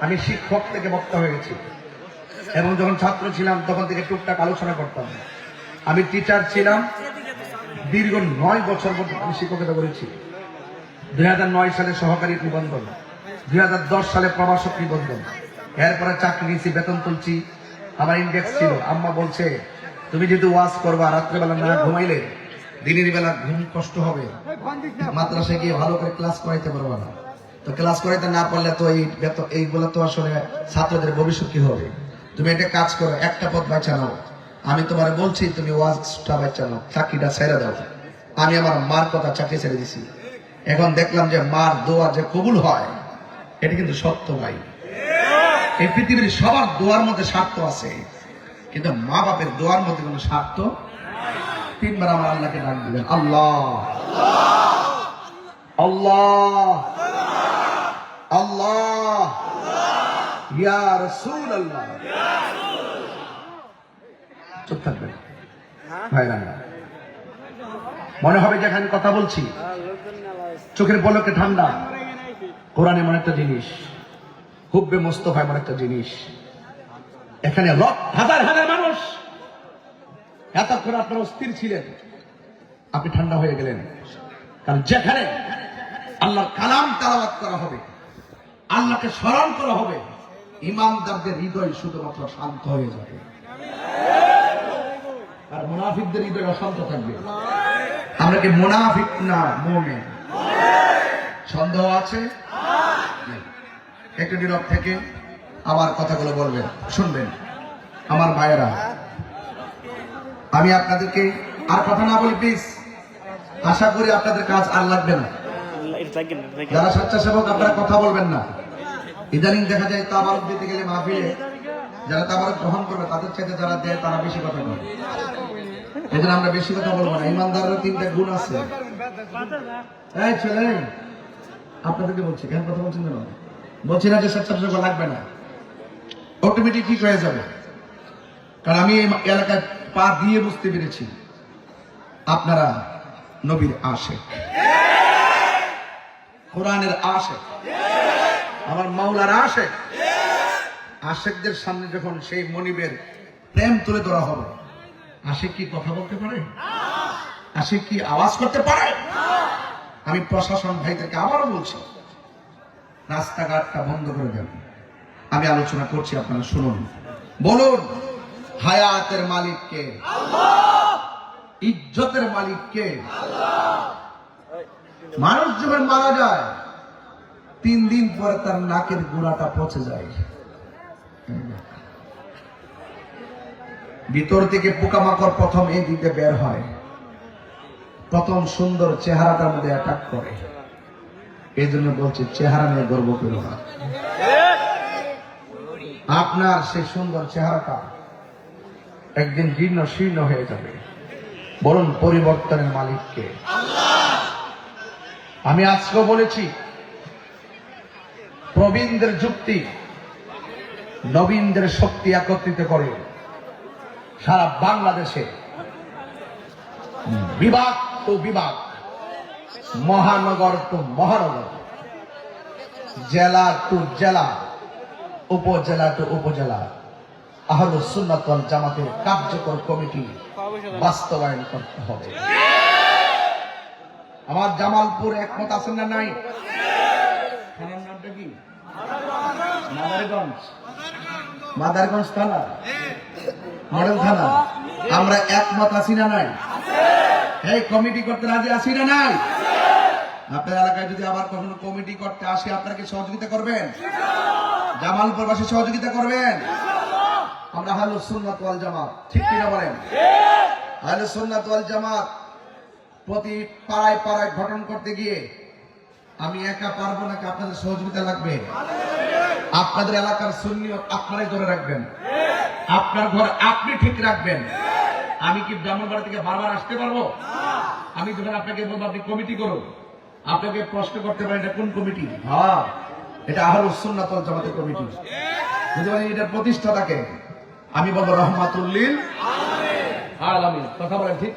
আমি শিক্ষক থেকে বক্তা হয়ে গেছি। এবং যখন ছাত্র ছিলাম, তখন থেকে টুকটাক আলোচনা করতাম। আমি টিচার ছিলাম। দীর্ঘ নয় বছর পর্যন্ত আমি শিক্ষকতা করেছি। দুই নয় সালে সহকারী নিবন্ধন। দুই দশ সালে প্রবাসক নিবন্ধন। এরপরে চাকরি নিয়েছি, বেতন তুলছি। আমার ইন্ডেক্স ছিল। আম্মা বলছে, তুমি যেহেতু ওয়াজ করবা, রাত্রেবেলা না ঘুমাইলে দিনের বেলা ঘুম কষ্ট হবে। মাদ্রাসায় গিয়ে ভালো করে ক্লাস করাইতে পারব না। তো ক্লাস করাইতে না পারলে তো এই এইগুলো তো আসলে ছাত্রদের ভবিষ্যৎ কি হবে? তুমি একটা কাজ করো, একটা পথ বাঁচা নাও। আমি তোমার বলছি, তুমি ওয়াজটা বাঁচা নাও, চাকরিটা ছেড়ে দাও। আমি আমার মার কথা চাকরি ছেড়ে দিছি। এখন দেখলাম যে মার দোয়া যে কবুল হয়, এটা কিন্তু সত্য ভাই। এই পৃথিবীর সবার দোয়ার মধ্যে স্বার্থ আছে, কিন্তু মা বাপের দোয়ার মধ্যে কোনো স্বার্থ তিনবার আমার আল্লাহকে ডাক দিলেন, আল্লাহ। আল্লাহ। আল্লাহ। ইয়া রসুল আল্লাহ চুপ থাকবেন মনে হবে যে এখানে কথা বলছি। চোখের পলকে ঠান্ডা। কোরআন এমন একটা জিনিস। হুব্বে মোস্তফা এমন একটা জিনিস। এখানে হাজার হাজার মানুষ। এতক্ষণ আপনারা অস্থির ছিলেন। আপনি ঠান্ডা হয়ে গেলেন। কারণ যেখানে আল্লাহর কালাম তালাবাত করা হবে। আল্লাহকে স্মরণ করা হবে। ইমানদারদের হৃদয় শুধুমাত্র শান্ত হয়ে যাবে। আর মুনাফিকদের হৃদয় অশান্ত থাকবে। আমরা কি মুনাফিক না মোমেন? সন্দেহ আছে? একটু নীরব থেকে আমার কথাগুলো বলবেন, শুনবেন। আমার মায়েরা আমি আপনাদেরকে আর কথা না বলি প্লিজ আশা করি আপনাদের কাজ আর লাগবে না। যারা স্বেচ্ছাসেবক, আপনারা কথা বলবেন না। ইদানিং দেখা যায় তাবারক দিতে গেলে মাহফিলে যারা তাবারক গ্রহণ করবে, তাদের চাইতে যারা দেয়, তারা বেশি কথা বলে। এই জন্য আমরা বেশি কথা বলব না। ইমানদারের তিনটা গুণ আছে। এই ছেলে, আপনাদেরকে বলছি, কেন কথা বলছেন কেন? বলছি না যে স্বেচ্ছাসেবক লাগবে না। অটোমেটিক ঠিক হয়ে যাবে। কারণ আমি এই এলাকায় পা দিয়ে বুঝতে পেরেছি, আপনারা নবীর আশে কোরআনের আশে আমার মাওলার আশে আশেকদের সামনে যখন সেই মনিবের প্রেম তুলে ধরা হবে, আশেক কি কথা বলতে পারে? আশেক কি আওয়াজ করতে পারে? আমি প্রশাসন ভাইদেরকে আবারও বলছি, রাস্তাঘাটটা বন্ধ করে দেন। আমি আলোচনা করছি, আপনারা শুনুন। বলুন, হায়াতের মালিককে, ইজ্জতের মালিককে মানুষ যখন মারা যায়, তিন দিন পরে তার নাকের গোড়াটা পচে যায়। ভিতর থেকে পোকামাকড় প্রথম এই দিকে বের হয়। প্রথম সুন্দর চেহারাটার মধ্যে অ্যাটাক করে। এই জন্য বলছে, চেহারা নিয়ে গর্ব করো না। আপনার সেই সুন্দর চেহারাটা একদিন জীর্ণ শীর্ণ হয়ে যাবে। বলুন, পরিবর্তনের মালিককে। আমি আজকেও বলেছি, প্রবীণদের যুক্তি নবীনদের শক্তি একত্রিত করে সারা বাংলাদেশে বিভাগ তো বিভাগ মহানগর টু মহানগর, জেলা টু জেলা, উপজেলা টু উপজেলা। আহলুস সুন্নাত ওয়াল জামাতের কার্যকর কমিটি বাস্তবায়ন করতে হবে। আমার জামালপুর একমত আছেন না নাই? থানার নামটা কি? মাদারগঞ্জ। মাদারগঞ্জ থানা? মডেল থানা? আমরা একমত আছি না নাই? এই কমিটি করতে রাজি আছি না নাই? আপনার এলাকায় যদি আবার কখনো কমিটি করতে আসে কি সহযোগিতা করবেন? জামালপুরবাসী সহযোগিতা করবেন? আমরা হালু সুন্নাত ওয়াল জামাত, ঠিক কিনা বলেন? হালু সুন্নাত ওয়াল জামাত প্রতি পাড়ায় পাড়ায় গঠন করতে গিয়ে আমি একা পারব নাকি আপনাদের সহযোগিতা লাগবে। আপনাদের এলাকার সুন্নিয়ত আপনারাই ধরে রাখবেন। আপনার ঘর আপনি ঠিক রাখবেন। আমি কি ব্রাহ্মণবাড়ি থেকে বারবার আসতে পারব? আমি যখন আপনাকে বলব, আপনি কমিটি করুন। আপনাকে প্রশ্ন করতে পারেন, এটা কোন কমিটি? হ্যাঁ এটা আহলুস সুন্নাত ওয়াল জামাতের কমিটি। যদি বলেন এটার প্রতিষ্ঠাতাকে আমি বলব রহমাতুল্লিল আলামিন, কথা ঠিক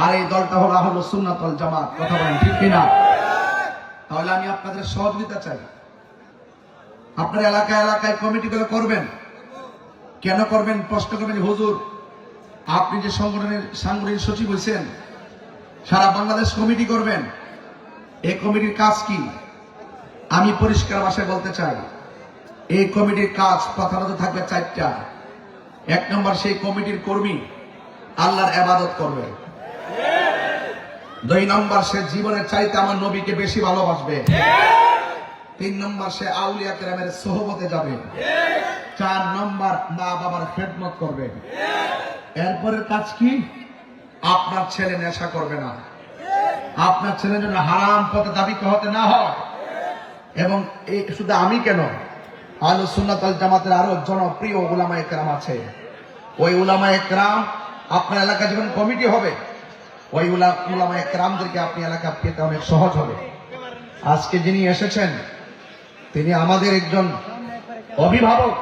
আর এই কথা ঠিক কিনা? তাহলে আমি আপনাদের সহযোগিতা চাই। আপনার এলাকায় এলাকায় কমিটিগুলো করবেন। কেন করবেন? প্রশ্ন করবেন হুজুর, আপনি যে সংগঠনের সাংগঠনিক সচিব হয়েছেন সারা বাংলাদেশ কমিটি করবেন। এই কমিটির কাজ কি? আমি পরিষ্কার ভাষায় বলতে চাই, এই কমিটির কাজ প্রধানত থাকবে চারটা। এক নম্বর, সেই কমিটির কর্মী আল্লাহর আবাদত করবে। দুই নম্বর, সে জীবনের চাইতে আমার নবীকে বেশি ভালোবাসবে। তিন নম্বর, সে আউলিয়া কেরামের সোহবতে যাবে। চার নম্বর মা বাবার খেদমত করবে। এরপরের কাজ কি? আপনার ছেলে নেশা করবে না। আপনার ছেলে যেন হারাম পথে দাবি হতে না হয়। এবং এই শুধু আমি কেন? আলু সুন্নাতল জামাতের আরও জনপ্রিয় উলামা একরাম আছে। ওই উলামা একরাম আপনার এলাকায় যখন কমিটি হবে, ওই উলামা একরামদেরকে আপনি এলাকা পেতে অনেক সহজ হবে। আজকে যিনি এসেছেন, তিনি আমাদের একজন অভিভাবক,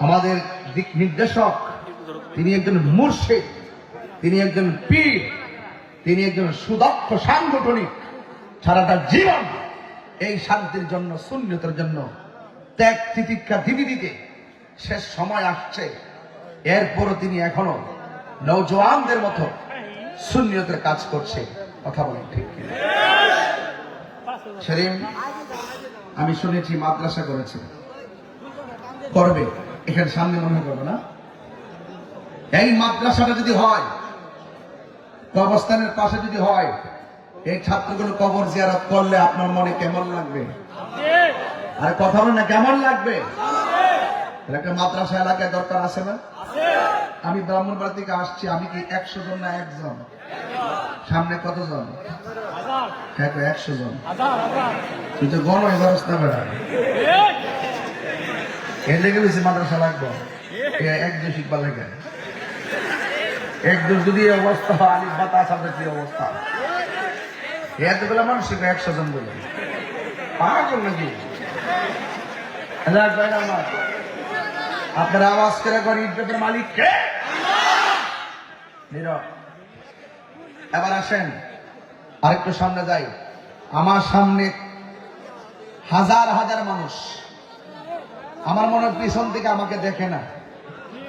আমাদের দিক নির্দেশক, তিনি একজন মুর্শিদ। তিনি একজন পীর, তিনি একজন সুদক্ষ সাংগঠনিক, সারাটা জীবন এই শান্তির জন্য শূন্যতার জন্য ত্যাগ তিতিক্ষা দিদি দিতে শেষ সময় আসছে। এরপরও তিনি এখনও নৌজওয়ানদের মতো শূন্যতের কাজ করছে। কথা বলেন ঠিক কিনা? আমি শুনেছি, মাদ্রাসা করেছে। করবে। এখানে সামনে মনে করবে না? এই মাদ্রাসাটা যদি হয় কবরস্থানের পাশে যদি হয়, এই ছাত্রগুলো কবর জিয়ারত করলে আপনার মনে কেমন লাগবে? আর কথা না, কেমন লাগবে? একটা মাদ্রাসা এলাকায় দরকার আছে না? আমি ব্রাহ্মণবাড়ি থেকে আসছি, আমি কি একশো জন না একজন? সামনে কতজন? হ্যাঁ একশো জন। কিন্তু গণ এবারস না বেড়া এর লেগে মাদ্রাসা লাগবে। এ একজন শিখবার লেগে একজন যদি অবস্থা আপনার আওয়াজ করে করে ইজ্জতের মালিক এবার আসেন, আরেকটু সামনে যাই। আমার সামনে হাজার হাজার মানুষ। আমার মনে পিছন থেকে আমাকে দেখে না।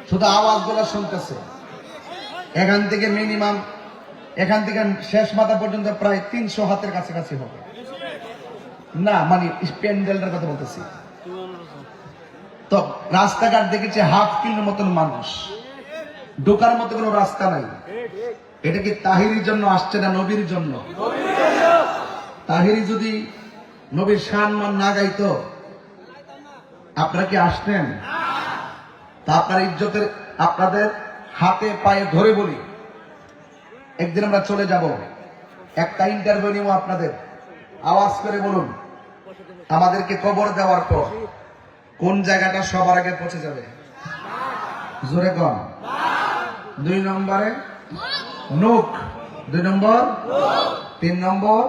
শুধু আওয়াজ আওয়াজগুলো শুনতেছে। এখান থেকে মিনিমাম, এখান থেকে শেষ মাথা পর্যন্ত প্রায় তিনশো হাতের কাছাকাছি হবে। না মানে প্যান্ডেলটার কথা বলতেছি। তো রাস্তাঘাট দেখেছি হাফ কিলোর মতন মানুষ। ঢোকার মতো কোনো রাস্তা নাই। এটা কি তাহিরির জন্য আসছে না নবীর জন্য? তাহিরি যদি নবীর সান মান না গাইতো, আপনারা কি আসতেন? তা আপনার ইজ্জতের, আপনাদের হাতে পায়ে ধরে বলি, একদিন আমরা চলে যাব। একটা ইন্টারভিউ নিব আপনাদের। আওয়াজ করে বলুন, আমাদেরকে কবর দেওয়ার পর কোন জায়গাটা সবার আগে পৌঁছে যাবে? জোরে কম দুই নম্বরে নখ দুই নম্বর তিন নম্বর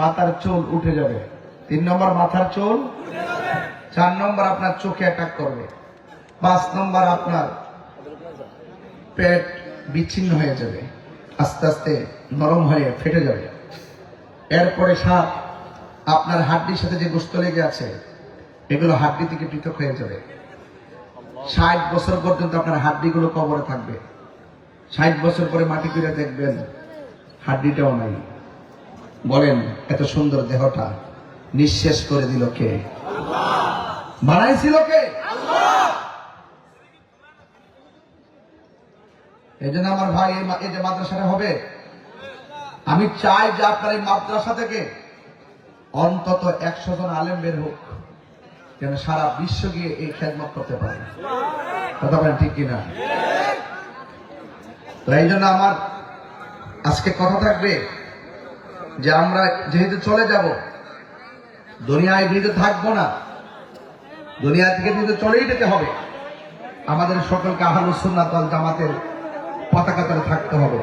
মাথার চুল উঠে যাবে। তিন নম্বর মাথার চুল চার নম্বর আপনার চোখে অ্যাটাক করবে। পাঁচ নম্বর আপনার পেট বিচ্ছিন্ন হয়ে যাবে, আস্তে আস্তে নরম হয়ে ফেটে যাবে। এরপরে সাত আপনার হাড্ডির সাথে যে গোস্ত লেগে আছে, এগুলো হাড্ডি থেকে পৃথক হয়ে যাবে। ষাট বছর পর্যন্ত আপনার হাড্ডিগুলো কবরে থাকবে। ষাট বছর পরে মাটি করে দেখবেন, হাড্ডিটাও নাই। বলেন, এত সুন্দর দেহটা নিঃশেষ করে দিল কে? বানাইছিল কে? এই জন্য আমার ভাই এই যে মাদ্রাসাটা হবে, আমি চাই যে আপনার এই মাদ্রাসা থেকে অন্তত একশো জন আলেম বের হোক, যেন সারা বিশ্ব গিয়ে এই খেদমত করতে পারে। কথা বলেন ঠিক কিনা? তো এই জন্য আমার আজকে কথা থাকবে যে আমরা যেহেতু চলে যাব, দুনিয়ায় যেহেতু থাকব না, দুনিয়া থেকে যেহেতু চলেই যেতে হবে, আমাদের সকলকে আহলুসুন্নাতল জামাতের পতাকা তলে থাকতে হবে।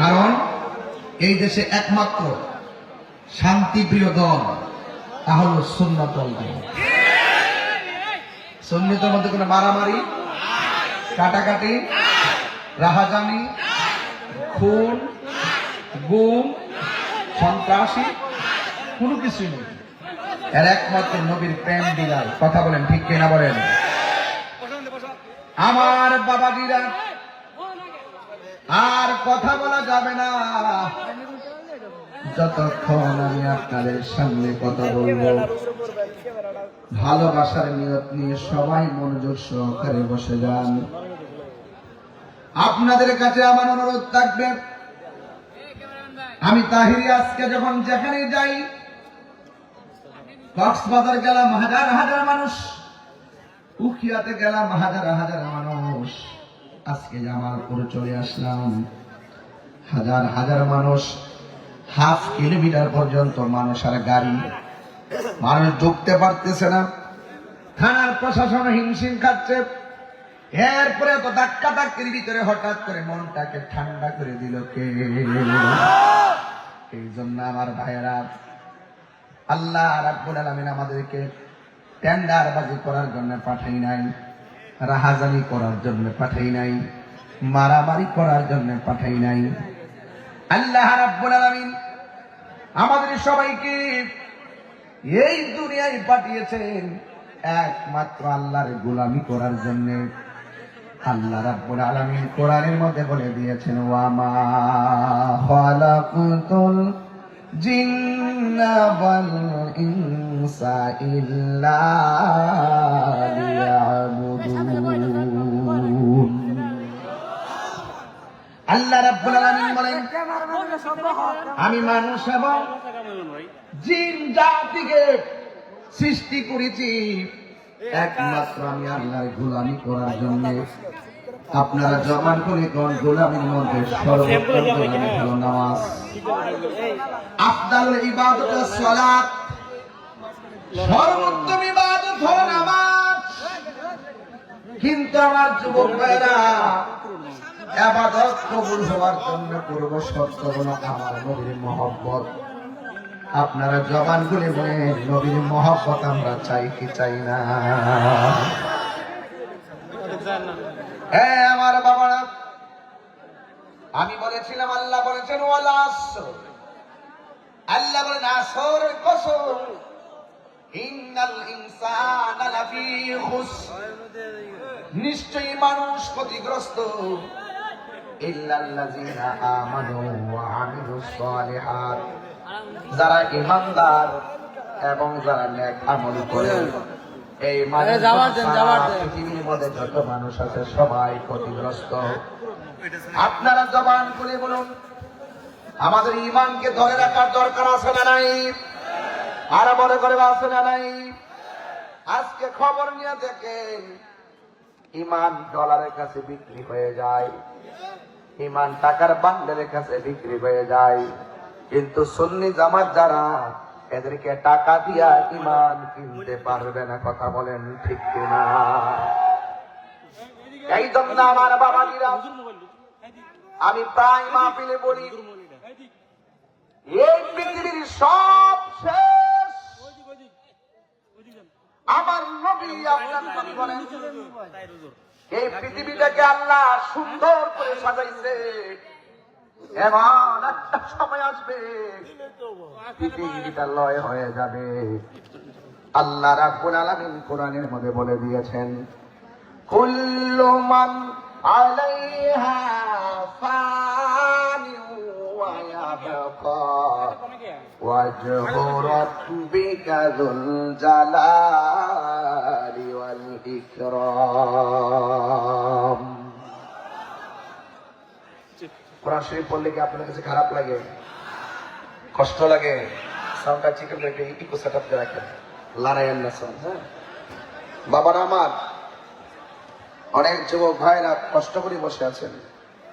কারণ এই দেশে একমাত্র শান্তিপ্রিয় দল আহলুসুন্নাতল দল সুন্নিতের মধ্যে কোনো মারামারি, কাটাকাটি, রাহাজানি, খুন, গুম, সন্ত্রাসী, কোনো কিছুই নেই। এর একমাত্র নবীর প্রেম বিলাল। কথা বলেন ঠিক কিনা বলেন? আমার বাবাজিরা আর কথা বলা যাবে না। যতক্ষণ আমি আপনাদের সামনে কথা বলব, ভালোবাসার নিয়ত নিয়ে সবাই মনোযোগ সহকারে বসে যান। আপনাদের কাছে আমার অনুরোধ থাকবে, আমি তাহিরি আজকে যখন যেখানে যাই, কক্সবাজার গেলাম হাজার হাজার মানুষ, উখিয়াতে গেলাম হাজার হাজার মানুষ আজকে জামালপুর চলে আসলাম, হাজার হাজার মানুষ, হাফ কিলোমিটার পর্যন্ত মানুষ আর গাড়ি, মানুষ ঢুকতে পারতেছে না। থানার প্রশাসন হিমশিম খাচ্ছে। এরপরে তো ধাক্কা ধাক্কির ভিতরে হঠাৎ করে মনটাকে ঠান্ডা করে দিল কে? এই জন্য আমার ভাইয়েরা, আল্লাহ রাব্বুল আলামিন আমাদেরকে টেন্ডার বাজি করার জন্য পাঠাই নাই। রাহাজানি করার জন্য পাঠাই নাই, মারামারি করার জন্য পাঠাই নাই। আল্লাহ আলামিন আমাদের সবাইকে এই দুনিয়ায় পাঠিয়েছেন একমাত্র আল্লাহর গোলামি করার জন্য। আল্লাহ রাব্বুল আলামিন কোরআনের মধ্যে বলে দিয়েছেন ওয়ামা খালাকুতুল জিন্না ওয়াল ইনসা ইল্লা আল্লাহ রাব্বুল আলামিন বলেন, আমি মানুষ এবং জিন জাতিকে সৃষ্টি করেছি। একমাত্র আমি আল্লাহর গোলামি করার জন্য। আপনারা জমান করে কোন গোলামির মধ্যে সর্বোত্তম নামাজ। আফদাল ইবাদত সালাত। সর্বোত্তম ইবাদত নামাজ। কিন্তু আমার যুবক ভাইরা আবাদত কবুল হওয়ার জন্য শর্ত হলো আমার নবীর মহব্বত। আপনারা বলে নবীর মহব্বত আমরা চাই কি চাই না? আমার বাবারা, আমি বলেছিলাম, আল্লাহ বলেছেন আসর। আল্লাহ বলেন আসর কসম ইন্নাল নিশ্চয়ই মানুষ ক্ষতিগ্রস্ত। ইল্লাল্লাযীনা আমানু ওয়া আমিলুস সালিহাত যারা ইমানদার এবং যারা নেক আমল করে এই মানুষ পৃথিবীর মধ্যে যত মানুষ আছে সবাই ক্ষতিগ্রস্ত। আপনারা জবান করে বলুন আমাদের ইমানকে ধরে রাখার দরকার আছে না নাই? আর মনে করে আছে না নাই? আজকে খবর নিয়ে দেখেন ইমান ডলারের কাছে বিক্রি হয়ে যায়। ইমান টাকার বান্ডেলের কাছে বিক্রি হয়ে যায়। কিন্তু সুন্নি জামাত যারা, এদেরকে টাকা দিয়া ইমান কিনতে পারবে না, কথা বলেন ঠিক কিনা? এই জন্য আমার বাবাজিরা, আমি প্রায় বলি, এই পৃথিবীর সব শেষ। আমার নবী আপনার এই পৃথিবীটাকে আল্লাহ সুন্দর করে সাজাইছে। এমন একটা সময় আসবে। পৃথিবীটা লয় হয়ে যাবে। আল্লাহ রাখুন আলামিন কোরআনের মধ্যে বলে দিয়েছেন কুল্লু মান আলাইহা ফানি ওয়া ইকরাম। কোরআন শরীফ পড়লে কি আপনার কাছে খারাপ লাগে? কষ্ট লাগে? চিকেন রেখে সেট আপ রাখেন। না হ্যাঁ? বাবারা আমার, অনেক যুবক ভাইরা কষ্ট করে বসে আছেন।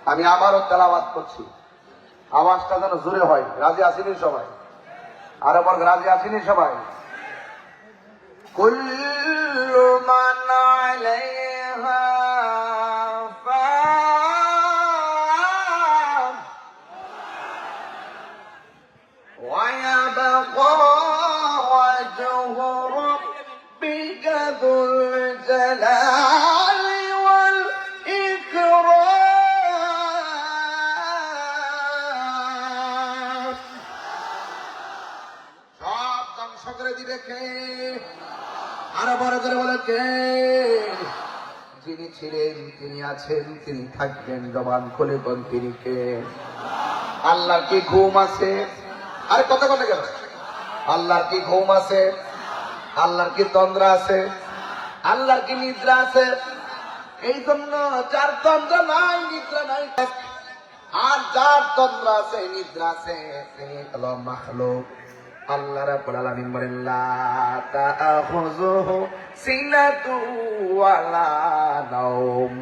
আমি আবারও তেলাবাদ করছি। আওয়াজটা যেন জোরে হয়। রাজি আসেনি সবাই? আরও বর্গ রাজি আসেনি সবাই? কুল্লু মান যিনি ছিলেন, তিনি আছেন, তিনি থাকবেন, জবান খুলে কোন তিনি কে? আল্লাহ কি ঘুম আছে? আরে কথা কথা গেল? আল্লাহর কি ঘুম আছে? আল্লাহর কি তন্দ্রা আছে? আল্লাহর কি নিদ্রা আছে? এই জন্য যার তন্দ্রা নাই, নিদ্রা নাই। আর যার তন্দ্রা আছে, নিদ্রা আছে তিনি আল্লাহ রাব্বুল আলামিন বলেন, লা তাআখুযুহু সিনাতু ওয়ালা নাওম।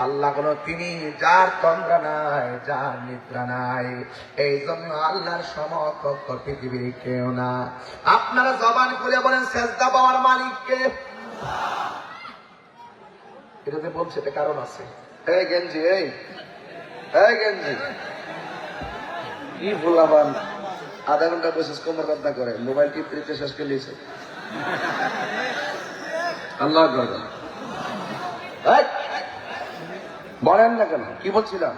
আল্লাহ হলো তিনি যার তন্দ্রা নাই, যার নিদ্রা নাই, এই জন্য আল্লাহর সমকক্ষ পৃথিবীর কেউ না। আপনারা জবান খুলে বলেন, সেজদা পাওয়ার মালিককে এটাতে বলছে, এটা কারণ আছে। এই গেঞ্জি, এই। এই গেঞ্জি। কি ভুলাবান। আধা ঘণ্টা বসে কোমর বান্ধা করে, মোবাইল টিপ টিপতে শেষ করে লিয়েছে আল্লাহ বলেন না কেন? কি বলছিলাম?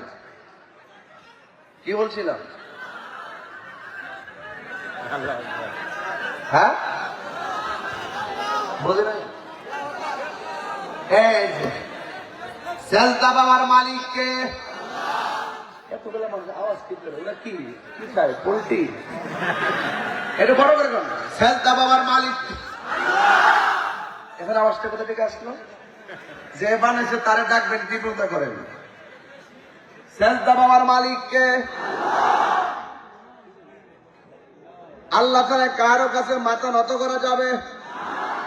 কি বলছিলাম? হ্যাঁ? বুঝে নাই? সেজদা বাবার মালিককে। আওয়াজ কি এটা বড় বাবার মালিক। এখানে আওয়াজটা কোথা থেকে আসলো? যে বানাইছে তারে ডাকবেন তীব্রতা করেন বাবার মালিককে। আল্লাহ কারও কাছে মাথা নত করা যাবে।